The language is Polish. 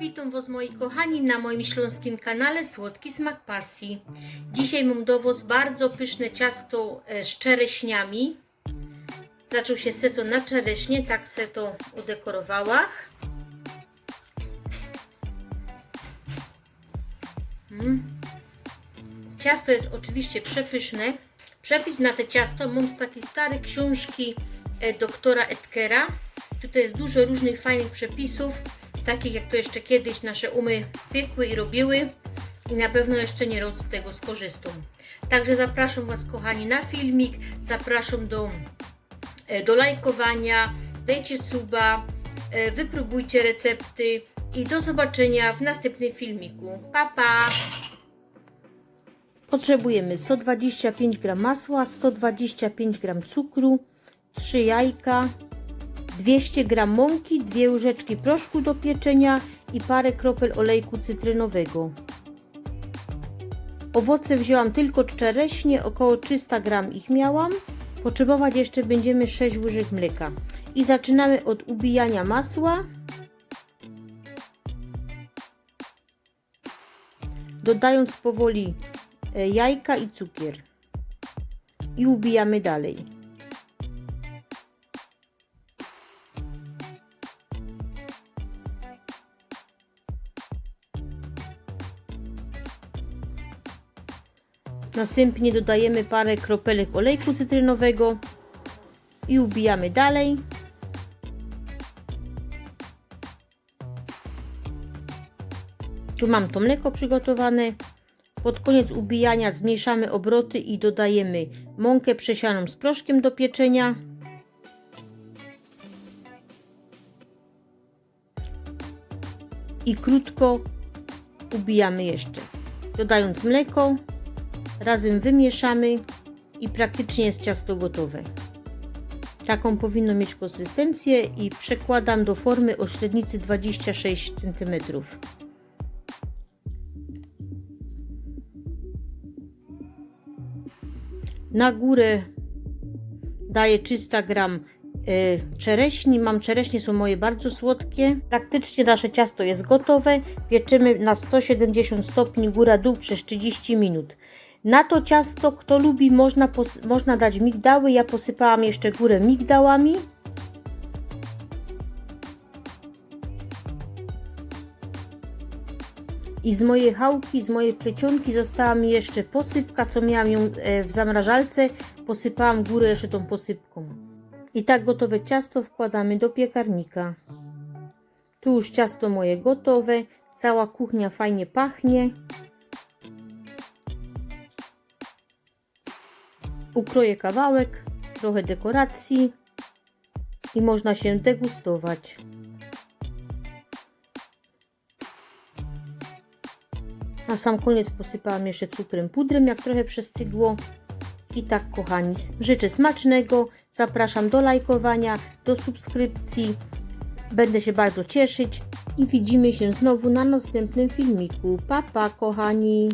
Witam Was moi kochani na moim śląskim kanale Słodki Smak Pasji. Dzisiaj mam do Was bardzo pyszne ciasto e, z czereśniami. Zaczął się sezon na czereśnie, tak se to udekorowała. Mm. Ciasto jest oczywiście przepyszne. Przepis na to ciasto mam z takiej starej książki e, doktora Edkera. Tutaj jest dużo różnych fajnych przepisów, takich jak to jeszcze kiedyś nasze umy piekły i robiły i na pewno jeszcze nie rok z tego skorzystam. Także zapraszam Was kochani na filmik, zapraszam do, e, do lajkowania, dajcie suba, e, wypróbujcie recepty i do zobaczenia w następnym filmiku. Pa pa! Potrzebujemy 125 g masła, 125 g cukru, 3 jajka, 200 g mąki, 2 łyżeczki proszku do pieczenia i parę kropel olejku cytrynowego. Owoce wzięłam tylko czereśnie, około 300 g ich miałam. Potrzebować jeszcze będziemy 6 łyżek mleka. I zaczynamy od ubijania masła. Dodając powoli e, jajka i cukier. I ubijamy dalej. Następnie dodajemy parę kropelek olejku cytrynowego i ubijamy dalej. Tu mam to mleko przygotowane. Pod koniec ubijania zmniejszamy obroty i dodajemy mąkę przesianą z proszkiem do pieczenia. I krótko ubijamy jeszcze. Dodając mleko, razem wymieszamy i praktycznie jest ciasto gotowe. Taką powinno mieć konsystencję i przekładam do formy o średnicy 26 cm. Na górę daję 300 gram e, czereśni. Mam czereśnie, są moje bardzo słodkie. Praktycznie nasze ciasto jest gotowe. Pieczymy na 170 stopni góra-dół przez 30 minut. Na to ciasto, kto lubi, można, można dać migdały. Ja posypałam jeszcze górę migdałami. I z mojej chałki, z mojej plecionki została mi jeszcze posypka, co miałam ją e, w zamrażalce. Posypałam górę jeszcze tą posypką. I tak gotowe ciasto wkładamy do piekarnika. Tu już ciasto moje gotowe. Cała kuchnia fajnie pachnie. Ukroję kawałek, trochę dekoracji i można się degustować. Na sam koniec posypałam jeszcze cukrem pudrem, jak trochę przestygło. I tak, kochani, życzę smacznego. Zapraszam do lajkowania, do subskrypcji. Będę się bardzo cieszyć i widzimy się znowu na następnym filmiku. Pa, pa, kochani!